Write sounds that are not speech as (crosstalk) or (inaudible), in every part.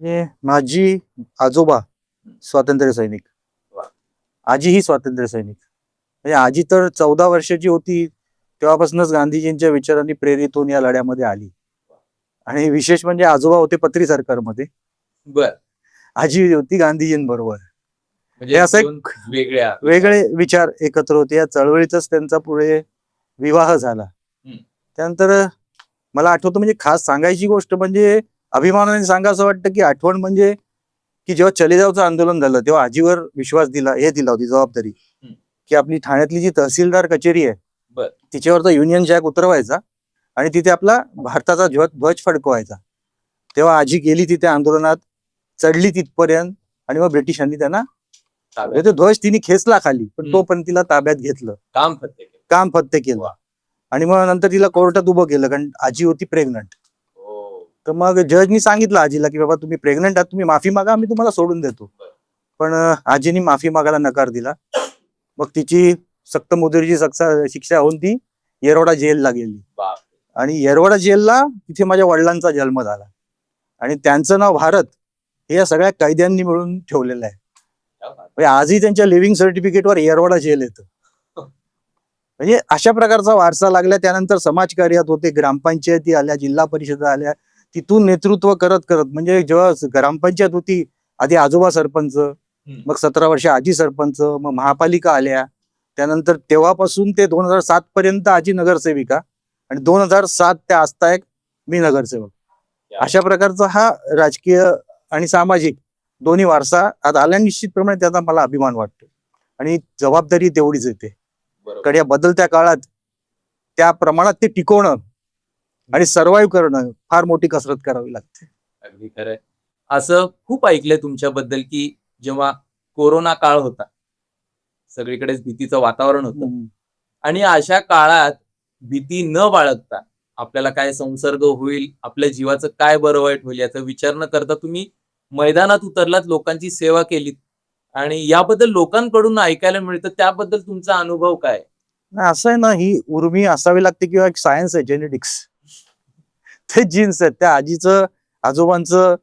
म्हणजे माझी आजोबा स्वातंत्र्य सैनिक. आजी ही स्वातंत्र्य सैनिक. म्हणजे आजी तर चौदा वर्षाची होती तेव्हापासूनच गांधीजींच्या विचारांनी प्रेरित होऊन या लढ्यामध्ये आली. आणि विशेष म्हणजे आजोबा होते पत्री सरकारमध्ये. बर. आजी होती गांधीजींबरोबर. म्हणजे हे असं एक- वेगळ्या वेगळे विचार एकत्र होते. या चळवळीतच त्यांचा पुढे विवाह झाला. त्यानंतर मला आठवतं म्हणजे खास सांगायची गोष्ट म्हणजे अभिमानाने सांगा असं वाटतं की आठवण म्हणजे की जेव्हा चलेजावचं आंदोलन झालं तेव्हा आजीवर विश्वास दिला हे दिला होती जबाबदारी. की आपली ठाण्यातली जी तहसीलदार कचेरी आहे. तिच्यावरचा युनियन जॅक उतरवायचा आणि तिथे आपला भारताचा ध्वज फडकवायचा तेव्हा आजी गेली तिथे आंदोलनात चढली तिथपर्यंत आणि मग ब्रिटिशांनी त्यांना म्हणजे तो ध्वज तिने खेचला खाली पण. तो पण तिला ताब्यात घेतलं काम फत्ते. काम फत्ते केलं. आणि मग नंतर तिला कोर्टात उभं केलं कारण आजी होती प्रेग्नंट. तर मग जजनी सांगितलं आजीला की बाबा तुम्ही प्रेग्नंट आहात तुम्ही माफी मागा आम्ही तुम्हाला सोडून देतो. पण आजीनी माफी मागायला नकार दिला मग तिची सक्त मुदरीची शिक्षा होऊन ती येरवडा जेलला गेली. आणि येरवडा जेलला तिथे माझ्या वडिलांचा जन्म झाला आणि त्यांचं नाव भारत हे या सगळ्या कैद्यांनी मिळून ठेवलेलं आहे. म्हणजे आजही त्यांच्या लिव्हिंग सर्टिफिकेटवर येरवडा जेल येतं म्हणजे अशा प्रकारचा वारसा लागला त्यानंतर समाजकार्यात होते ग्रामपंचायती आल्या जिल्हा परिषदा आल्या तिथून नेतृत्व करत करत म्हणजे जेव्हा ग्रामपंचायत होती आधी आजोबा सरपंच मग सतरा वर्ष आजी सरपंच मग महापालिका आल्या. त्यानंतर तेव्हापासून ते दोन हजार सात पर्यंत आजी नगरसेविका आणि दोन हजार सात ते आजतायक मी नगरसेवक. अशा प्रकारचा हा राजकीय आणि सामाजिक दोन्ही वारसा आता आल्या निश्चितप्रमाणे त्याचा मला अभिमान वाटतो. आणि जबाबदारी तेवढीच येते. कारण या बदलत्या काळात त्या प्रमाणात ते टिकवणं आणि सर्व्हाइव्ह करणं फार मोठी कसरत करावी लागते. अगदी खरंय. असं खूप ऐकलंय तुमच्याबद्दल की जेव्हा कोरोना काळ होता सगळीकडेच भीतीचं वातावरण होतं. आणि अशा काळात भीती न बाळगता आपल्याला काय संसर्ग होईल आपल्या जीवाचं काय बरं वाईट होईल याचा विचार न करता तुम्ही मैदानात उतरलात लोकांची सेवा केलीत आणि याबद्दल लोकांकडून ऐकायला मिळतं त्याबद्दल तुमचा अनुभव काय? नाही असं आहे ना ही उर्मी असावी लागते किंवा एक सायन्स आहे जेनेटिक्स ते जीन्स आहेत. त्या आजीचं आजोबांचं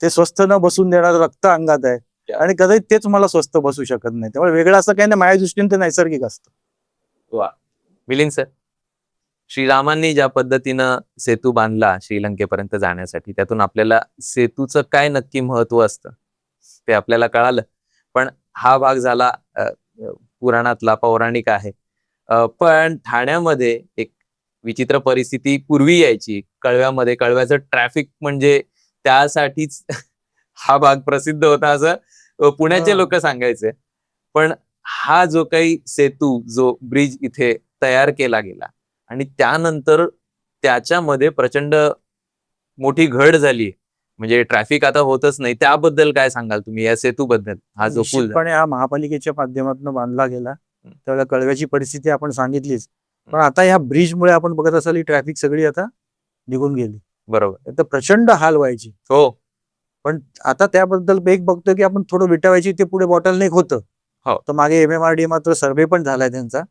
ते स्वस्थ न बसून देणारं रक्त अंगात आहे. आणि कदाचित तेच मला स्वस्थ बसू शकत नाही. त्यामुळे वेगळं असं काही नाही. माझ्या दृष्टीने ते नैसर्गिक असतं. मिलिंद सर श्रीरामांनी ज्या पद्धतीनं सेतू बांधला श्रीलंकेपर्यंत जाण्यासाठी त्यातून आपल्याला सेतूचं काय नक्की महत्त्व असतं ते आपल्याला कळालं. पण हा भाग झाला पुराणातला पौराणिक आहे. पण ठाण्यामध्ये एक विचित्र परिस्थिती पूर्वी यायची. कळव्यामध्ये कळव्याचं ट्रॅफिक म्हणजे त्यासाठीच (laughs) हा भाग प्रसिद्ध होता असं पुण्याचे. लोक सांगायचे. पण हा जो काही सेतू जो ब्रिज इथे तयार केला गेला आणि त्यानंतर त्याच्यामध्ये प्रचंड मोठी घड झाली. म्हणजे ट्रॅफिक आता होतच नाही. त्याबद्दल काय सांगाल तुम्ही या सेतूबद्दल? हा जो पूल. निश्चितपणे हा महापालिकेच्या माध्यमातून बांधला गेला. त्यावेळेला कळव्याची परिस्थिती आपण सांगितलीच. पण आता या ब्रिजमुळे आपण बघत असाल ही ट्रॅफिक सगळी आता निघून गेली. बरोबर. तर प्रचंड हाल व्हायची. हो. पण आता त्याबद्दल एक बघतो की आपण थोडं विटावायची ते पुढे बॉटलनेक होतं. हो. तर मागे एम एम आर डी मात्र सर्वे पण झालाय त्यांचा.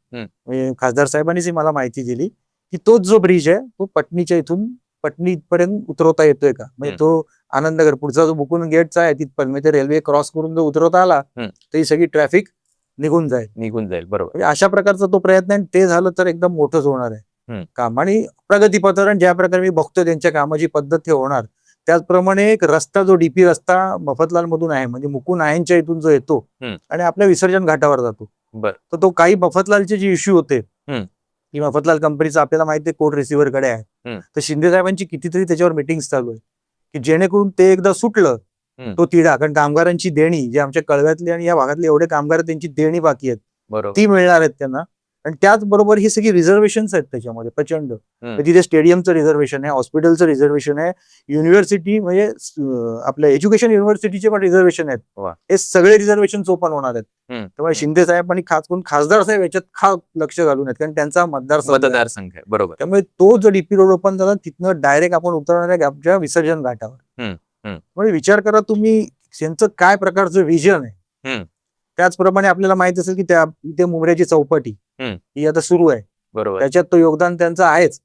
खासदार साहेबांनीच मला माहिती दिली की तोच जो ब्रिज आहे तो पटणीच्या इथून पटणी इथपर्यंत उतरवता येतोय का? म्हणजे. तो आनंदनगर पुढचा जो बुकुन गेटचा आहे तिथपर्यंत म्हणजे रेल्वे क्रॉस करून जो उतरवता आला. तर ही सगळी ट्रॅफिक निघून जाईल निघून जाईल बरोबर म्हणजे अशा प्रकारचा तो प्रयत्न आहे आणि ते झालं तर एकदम मोठंच होणार हम्म. आहे काम आणि प्रगतीपत्र ज्या प्रकारे मी बघतो त्यांच्या कामाची पद्धत हे होणार त्याचप्रमाणे एक रस्ता जो डीपी रस्ता मफतलाल मधून आहे म्हणजे मुकुंद आहेंच्या इथून जो येतो हम्म. आणि आपल्या विसर्जन घाटावर जातो बर तर तो काही मफतलालचे जे इश्यू होते हम्म. की मफतलाल कंपनीचा आपल्याला माहिती आहे कोर्ट रिसिव्हरकडे आहे. तर शिंदे साहेबांची कितीतरी त्याच्यावर मिटिंग चालू आहे की जेणेकरून ते एकदा सुटलं. तो तिढा. कारण कामगारांची देणी जे आमच्या कळव्यातले आणि या भागातले एवढे कामगार त्यांची देणी बाकी आहेत. ती मिळणार आहेत त्यांना. आणि त्याचबरोबर ही सगळी रिझर्वेशन आहेत त्याच्यामध्ये प्रचंड. तिथे स्टेडियमचं रिझर्वेशन आहे हॉस्पिटलचं रिझर्वेशन आहे युनिव्हर्सिटी म्हणजे आपल्या एज्युकेशन युनिव्हर्सिटीचे पण रिझर्वेशन आहेत. हे सगळे रिझर्वेशन ओपन होणार आहेत. त्यामुळे शिंदे साहेब आणि खास करून खासदार साहेब याच्यात खा लक्ष घालून आहेत कारण त्यांचा मतदार मतदारसंघ आहे. बरोबर. त्यामुळे तो जो डीपी रोड ओपन झाला तिथनं डायरेक्ट आपण उतरणार आहे आमच्या विसर्जन घाटावर. म्हणजे विचार करा तुम्ही त्यांचं काय प्रकारचं विजन आहे. हम्म. त्याचप्रमाणे आपल्याला माहीत असेल की त्या इथे मुंबऱ्याची चौपाटी हम्म. ही आता सुरू आहे. बरोबर. त्याच्यात तो योगदान त्यांचं आहेच.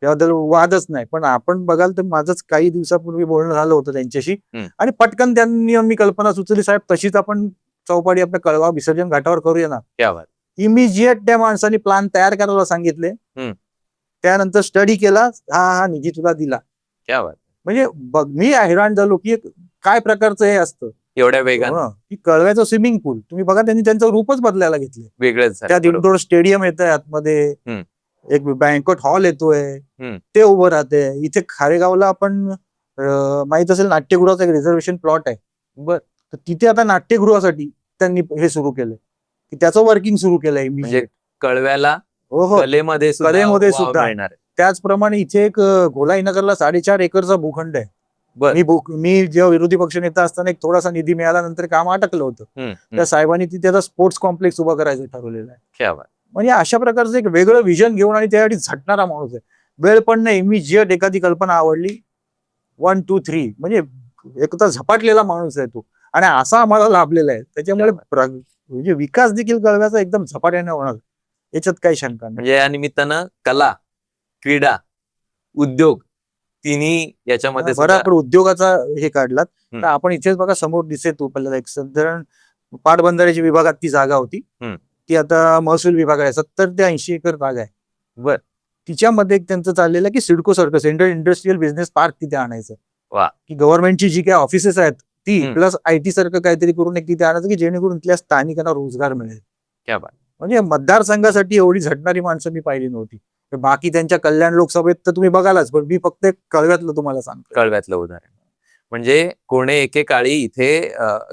त्याबद्दल वादच नाही. पण आपण बघाल तर माझंच काही दिवसापूर्वी बोलणं झालं होतं त्यांच्याशी. आणि पटकन त्यांनी मी कल्पना सुचवली साहेब तशीच आपण चौपाटी आपल्या कळवा विसर्जन घाटावर करूया ना. इमिजिएट त्या माणसाने प्लॅन तयार करायला सांगितले. हम्म. त्यानंतर स्टडी केला हा हा निधी तुला दिला. म्हणजे बघ मी हैराण झालो की एक काय प्रकारचं हे असतं एवढ्या वेगानं हो, की कळव्याचं स्विमिंग पूल तुम्ही बघा त्यांनी त्यांचं रूपच बदलायला घेतले वेगळंच झालं त्यात बरोबर. इंडोर स्टेडियम येत आहे आतमध्ये हम्म. एक बँकट हॉल येतोय हम्म. ते उभं राहते इथे खारेगावला आपण अं, माहीत असेल नाट्यगृहाचं एक रिझर्वेशन प्लॉट आहे बर तर तिथे आता नाट्यगृहासाठी त्यांनी हे सुरू केलंय की त्याचं वर्किंग सुरू केलंय म्हणजे. कळव्याला हो हो कलेमध्ये सुद्धा कलेमध्ये वाव सुद्धा. मिळणार आहे. त्याचप्रमाणे इथे एक अं, गोलाईनगरला साडेचार एकरचा भूखंड आहे. मी मी जेव्हा विरोधी पक्ष नेता असताना एक थोडासा निधी मिळाल्यानंतर काम अटकलं होतं. त्या साहेबांनी तिथे आता स्पोर्ट्स कॉम्प्लेक्स उभा करायचं ठरवलेलं आहे. क्या बात. म्हणजे अशा प्रकारचं एक वेगळं विजन घेऊन आणि त्यासाठी झटणारा माणूस आहे. वेळ पण नाही. इमिजिएट एखादी कल्पना आवडली वन टू थ्री म्हणजे एक तर झपाटलेला माणूस आहे तो. आणि असा आम्हाला लाभलेला आहे. त्याच्यामुळे म्हणजे विकास देखील कळव्याचा एकदम झपाट्याने होणार. याच्यात काही शंका नाही. म्हणजे या निमित्तानं कला क्रीडा उद्योग तिन्ही याच्यामध्ये बरं आपण उद्योगाचा हे काढलात. तर आपण इथेच बघा समोर दिसे तो आपल्याला एक साधारण पाटबंधाऱ्याच्या विभागात ती जागा होती. ती आता महसूल विभाग आहे सत्तर ते ऐंशी एकर जागा आहे बर. तिच्यामध्ये एक त्यांचं चाललेलं की CIDCO circus central industrial business park तिथे आणायचं वा. की गव्हर्नमेंटची जी काही ऑफिसेस आहेत ती. प्लस आय टी सारखं काहीतरी करून एक तिथे आणायचं की जेणेकरून तिथल्या स्थानिकांना रोजगार मिळेल म्हणजे मतदारसंघासाठी एवढी झटणारी माणसं मी पाहिली नव्हती बाकी त्यांच्या कल्याण लोकसभेत तर तुम्ही बघालाच पण मी फक्त एक कळव्यातलं तुम्हाला सांगतो कळव्यातलं उदाहरण. म्हणजे कोणे एकेकाळी इथे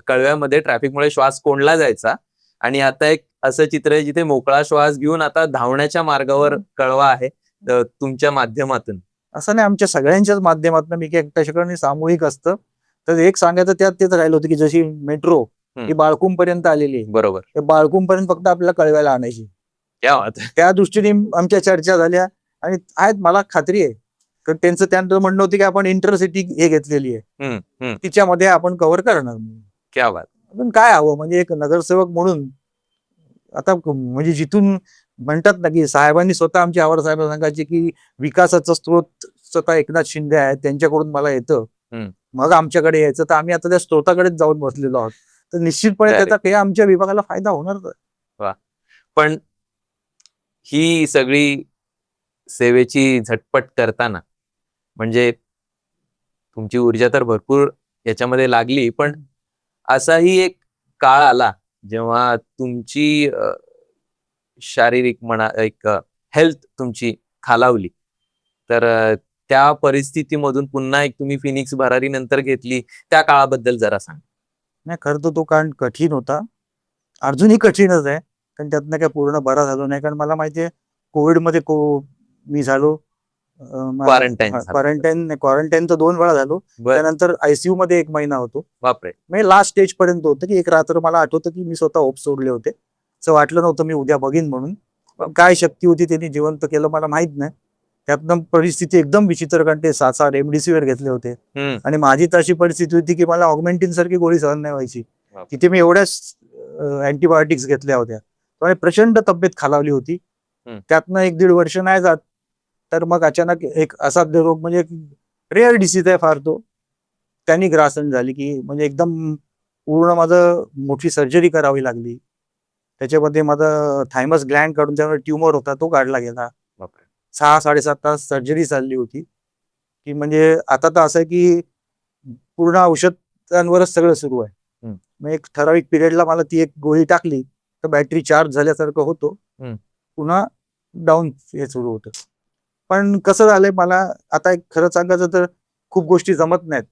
कळव्यामध्ये ट्रॅफिकमुळे श्वास कोंडला जायचा आणि आता एक असं चित्र आहे जिथे मोकळा श्वास घेऊन आता धावण्याच्या मार्गावर कळवा आहे तुमच्या माध्यमातून. असं नाही आमच्या सगळ्यांच्याच माध्यमातून मी काही एकट्याच्याकडे सामूहिक असतं. तर एक सांगायचं त्यात तेच राहिलं होतं की जशी मेट्रो ही हम्म. बाळकूम पर्यंत आलेली बरोबर. ते बाळकूम पर्यंत फक्त आपल्याला कळवायला आणायची. त्या दृष्टीने आमच्या चर्चा झाल्या आणि आहेत मला खात्री आहे कारण त्यांचं त्यांचं म्हणणं होतं की आपण इंटरसिटी हे घेतलेली आहे. तिच्यामध्ये आपण कव्हर करणार. क्या बात पण काय हवं म्हणजे एक नगरसेवक म्हणून आता म्हणजे जिथून म्हणतात ना की साहेबांनी स्वतः आमची आवार साहेब सांगायचे की विकासाचा स्त्रोत स्वतः एकनाथ शिंदे आहेत त्यांच्याकडून मला येतं. मग आमच्याकडे यायचं तर आम्ही आता त्या स्त्रोताकडेच जाऊन बसलेलो आहोत तर निश्चितपणे. त्याचा काही आमच्या विभागाला फायदा होणार पण ही सगळी सेवेची झटपट करताना म्हणजे तुमची ऊर्जा तर भरपूर याच्यामध्ये लागली पण असाही एक काळ आला जेव्हा तुमची शारीरिक म्हणा एक हेल्थ तुमची खालावली. तर त्या परिस्थितीमधून पुन्हा एक तुम्ही फिनिक्स भरारी नंतर घेतली त्या काळाबद्दल जरा सांग. नाही खरं तर तो काळ कठीण होता. अजूनही कठीणच आहे. कारण त्यातनं काय पूर्ण बरा झालो नाही. कारण मला माहितीये कोविडमध्ये को मी झालो. क्वारंटाईन क्वारंटाईन तर दोन वेळा झालो. त्यानंतर आयसीयू मध्ये एक महिना होतो. बापरे. म्हणजे लास्ट स्टेज पर्यंत होतं की एक रात्र मला आठवतं की मी स्वतः होप सोडले होते. असं वाटलं नव्हतं मी उद्या बघीन म्हणून. काय शक्ती होती त्यांनी जिवंत केलं मला माहीत नाही. त्यातनं परिस्थिती एकदम विचित्र कारण ते सहा सहा रेमडेसिवीर घेतले होते. आणि माझी तर अशी परिस्थिती होती की मला ऑगमेंटिन सारखी गोळी सहन नाही व्हायची. तिथे मी एवढ्याच अँटीबायोटिक्स घेतल्या होत्या. त्यामुळे प्रचंड तब्येत खालावली होती. त्यातनं एक दीड वर्ष नाही जात तर मग अचानक एक असाध्य रोग म्हणजे रेअर डिसीज आहे फार तो. त्यांनी ग्रासन झाली की म्हणजे एकदम पूर्ण माझं मोठी सर्जरी करावी लागली. त्याच्यामध्ये माझा थायमस ग्लँड काढून त्यामुळे ट्युमर होता तो काढला गेला. सहा साडेसात तास सर्जरी चालली होती. की म्हणजे आता तर असं आहे की पूर्ण औषधांवरच सगळं सुरू आहे. मग एक ठराविक पिरियडला मला ती एक गोळी टाकली. तर बॅटरी चार्ज झाल्यासारखं होतो. पुन्हा डाऊन हे सुरू होतं. पण कसं झालंय मला आता एक खरं सांगायचं तर खूप गोष्टी जमत नाहीत.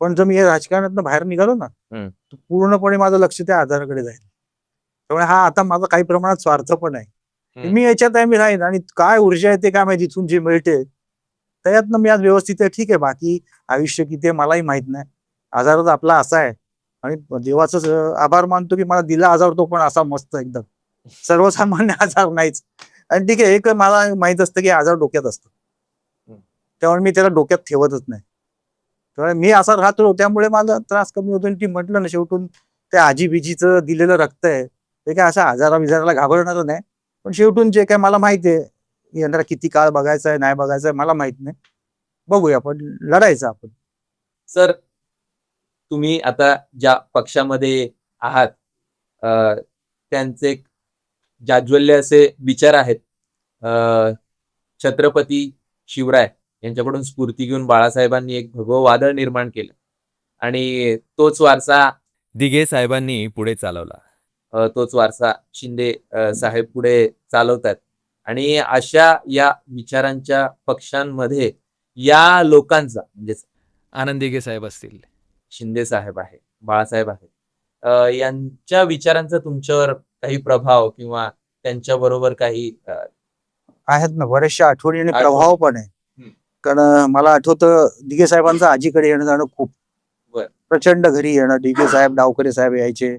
पण जर मी या राजकारणातनं बाहेर निघालो ना. तर पूर्णपणे माझं लक्ष त्या आजाराकडे जाईल. त्यामुळे हा आता माझा काही प्रमाणात स्वार्थ पण आहे. मी याच्यात आहे मी राहीन. आणि काय ऊर्जा आहे ते काय माहिती? इथून जी मिळते. त्याच्यातनं मी आज व्यवस्थित आहे. ठीक आहे बाकी आयुष्य किती आहे मलाही माहीत नाही. आजारच आपला असा आहे. आणि देवाचं स- आभार मानतो की मला दिला आजार तो पण असा मस्त एकदम. सर्वसामान्य (laughs) आजार नाहीच. आणि ठीक आहे एक मला माहीत असतं की आजार डोक्यात असतो. त्यामुळे मी त्याला डोक्यात ठेवतच नाही. त्यामुळे मी असा राहतो त्यामुळे माझा त्रास कमी होतो. आणि ती म्हटलं ना शेवटून त्या आजी बिजीचं दिलेलं रक्त आहे. ते काय असं आजारा विजाराला घाबरणार नाही. पण शेवटून जे काय मला माहिती आहे येणारा किती काळ बघायचा आहे नाही बघायचा आहे मला माहीत नाही. बघूया पण लढायचं आपण. सर तुम्ही आता ज्या पक्षामध्ये आहात अ, त्यांचे जाज्वल्य असे विचार आहेत. अ, छत्रपती शिवराय यांच्याकडून स्फूर्ती घेऊन बाळासाहेबांनी एक भगव वादळ निर्माण केलं आणि तोच वारसा दिघे साहेबांनी पुढे चालवला. तोच वारसा शिंदे साहेब पुढे चालवतात. आणि अशा या विचारांच्या पक्षांमध्ये या लोकांचा म्हणजे आनंद साहेब असतील. शिंदे साहेब आहे बाळासाहेब आहेत अ, यांच्या विचारांचा तुमच्यावर काही प्रभाव किंवा त्यांच्या बरोबर काही आहेत ना बऱ्याचशा आठवणी आणि. प्रभाव पण आहे. कारण मला आठवतं दिघे साहेबांचं आजीकडे येणं जाणं खूप. प्रचंड घरी येणं दिघे साहेब डावकरे साहेब यायचे.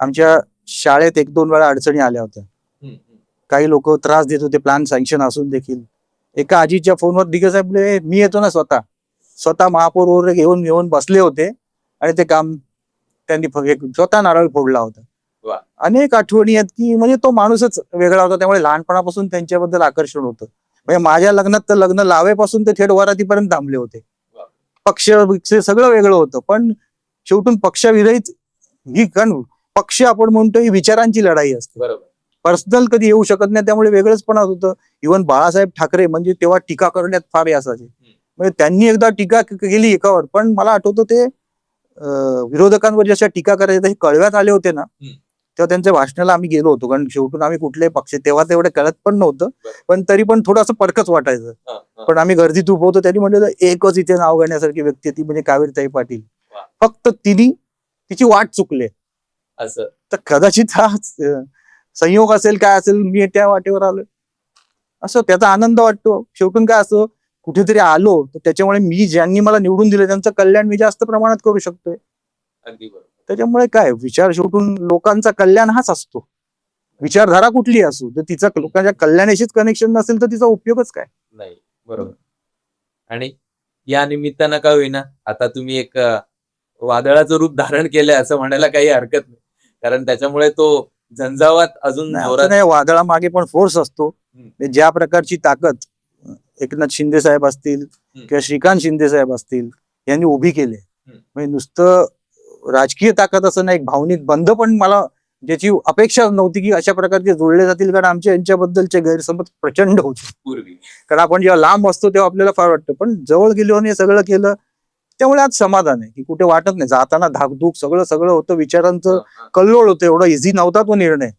आमच्या शाळेत एक दोन वेळा अडचणी आल्या होत्या काही लोक त्रास देत होते प्लॅन सँक्शन असून देखील एका आजीच्या फोनवर दिघे साहेब मी येतो ना स्वतः स्वतः महापौर वगैरे घेऊन येऊन बसले होते आणि ते काम त्यांनी स्वतः नारळ फोडला होता. अनेक आठवणी आहेत की म्हणजे तो माणूसच वेगळा होता त्यामुळे लहानपणापासून त्यांच्याबद्दल आकर्षण होतं. म्हणजे माझ्या लग्नात तर लग्न लावेपासून ते थेट वरातीपर्यंत थांबले होते. पक्ष सगळं वेगळं होतं पण शेवटून पक्षाविरहित ही कारण पक्ष आपण म्हणतो ही विचारांची लढाई असते. बरोबर. पर्सनल कधी येऊ शकत नाही त्यामुळे वेगळंच पण होतं. इव्हन बाळासाहेब ठाकरे म्हणजे तेव्हा टीका करण्यात फार असायचे. म्हणजे त्यांनी एकदा टीका केली एकावर. पण मला आठवतं ते विरोधकांवर जशा टीका करायच्या कळव्यात आले होते ना. तेव्हा त्यांच्या भाषणाला आम्ही गेलो होतो. कारण शेवटून आम्ही कुठल्याही पक्ष तेव्हा तेवढं कळत पण नव्हतं. पण तरी पण थोडंसं परकच वाटायचं. पण आम्ही गर्दीत उभं होतो. त्यांनी म्हणलं एकच इथे नाव घेण्यासारखी व्यक्ती ती म्हणजे कावेरीताई पाटील. फक्त तिने तिची वाट चुकले. असं. तर कदाचित हा संयोग असेल काय असेल मी त्या वाटेवर आलो असं त्याचा आनंद वाटतो. शेवटून काय असं कुठेतरी आलो तर त्याच्यामुळे मी ज्यांनी मला निवडून दिलं त्यांचं कल्याण मी जास्त प्रमाणात करू शकतोय. अगदी बरोबर. त्याच्यामुळे काय विचार शेवटून लोकांचा कल्याण हाच असतो. विचारधारा कुठली असू तर तिचा लोकांच्या कल्याणाशीच कनेक्शन नसेल तर तिचा उपयोगच काय? नाही बरोबर. आणि या निमित्तानं का होईना आता तुम्ही एक वादळाचं रूप धारण केलंय असं म्हणायला काही हरकत नाही. कारण त्याच्यामुळे तो झंझावात अजून नाही, वादळामागे पण फोर्स असतो. ज्या प्रकारची ताकद एकनाथ शिंदे साहेब असतील किंवा श्रीकांत शिंदे साहेब असतील यांनी उभी केली. म्हणजे नुसतं राजकीय ताकद असं नाही एक भावनिक बंध पण मला ज्याची अपेक्षा नव्हती की अशा प्रकारचे जोडले जातील कारण आमच्या यांच्याबद्दलचे गैरसमज प्रचंड होते. पूर्वी. कारण आपण जेव्हा लांब असतो तेव्हा आपल्याला फार वाटतं. पण जवळ गेलो आणि हे सगळं केलं त्यामुळे आज समाधान आहे की कुठे वाटत नाही. जाताना धाकधूक सगळं सगळं होतं विचारांचं. कल्लोळ होतं. एवढा इझी नव्हता तो निर्णय.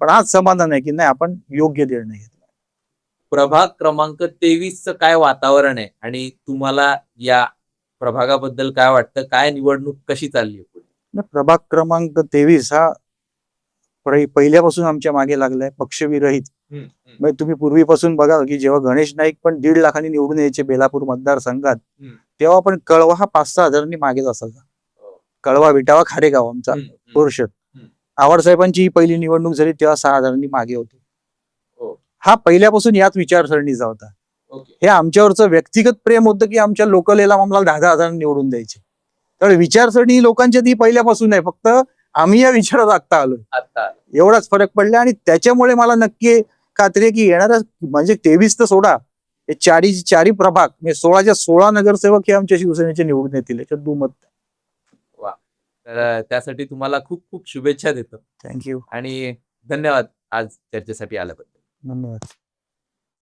पण आज समाधान आहे की नाही आपण योग्य निर्णय घेतला. प्रभाग क्रमांक तेवीस च काय वातावरण आहे आणि तुम्हाला या प्रभागाबद्दल काय वाटतं काय निवडणूक कशी चालली आहे प्रभाग क्रमांक तेवीस हा पहि- पहिल्यापासून आमच्या मागे लागलाय पक्षविरहित म्हणजे तुम्ही पूर्वीपासून बघा की जेव्हा गणेश नाईक पण दीड लाखांनी निवडून यायचे बेलापूर मतदारसंघात. तेव्हा पण कळवा हा पाच सहा हजारांनी मागेच असायचा हो. कळवा विटावा खारेगाव आमचा हम्म, हम्म. पोर्शन हम्म. आवड साहेबांची ही पहिली निवडणूक झाली तेव्हा सहा हजारांनी मागे होते हो. पहिल्यापासून याच विचारसरणीचा होता. हे आमच्यावरचं व्यक्तिगत प्रेम होतं की आमच्या लोकलेला आम्हाला दहा दहा हजारांनी निवडून द्यायचे. तर विचारसरणी लोकांच्या ती पहिल्यापासून आहे फक्त आम्ही या विचारात आत्ता आलोय. आता एवढाच फरक पडला आणि त्याच्यामुळे मला नक्की खात्री आहे की येणारा म्हणजे तेवीस तर सोडा हे चारी चारी प्रभाग म्हणजे सोळाच्या सोळा नगरसेवक हे आमच्या शिवसेनेचे निवडून येतील याच्यात दुमत तर त्यासाठी तुम्हाला खूप खूप शुभेच्छा देतो. थँक्यू आणि धन्यवाद आज चर्चेसाठी आल्याबद्दल. धन्यवाद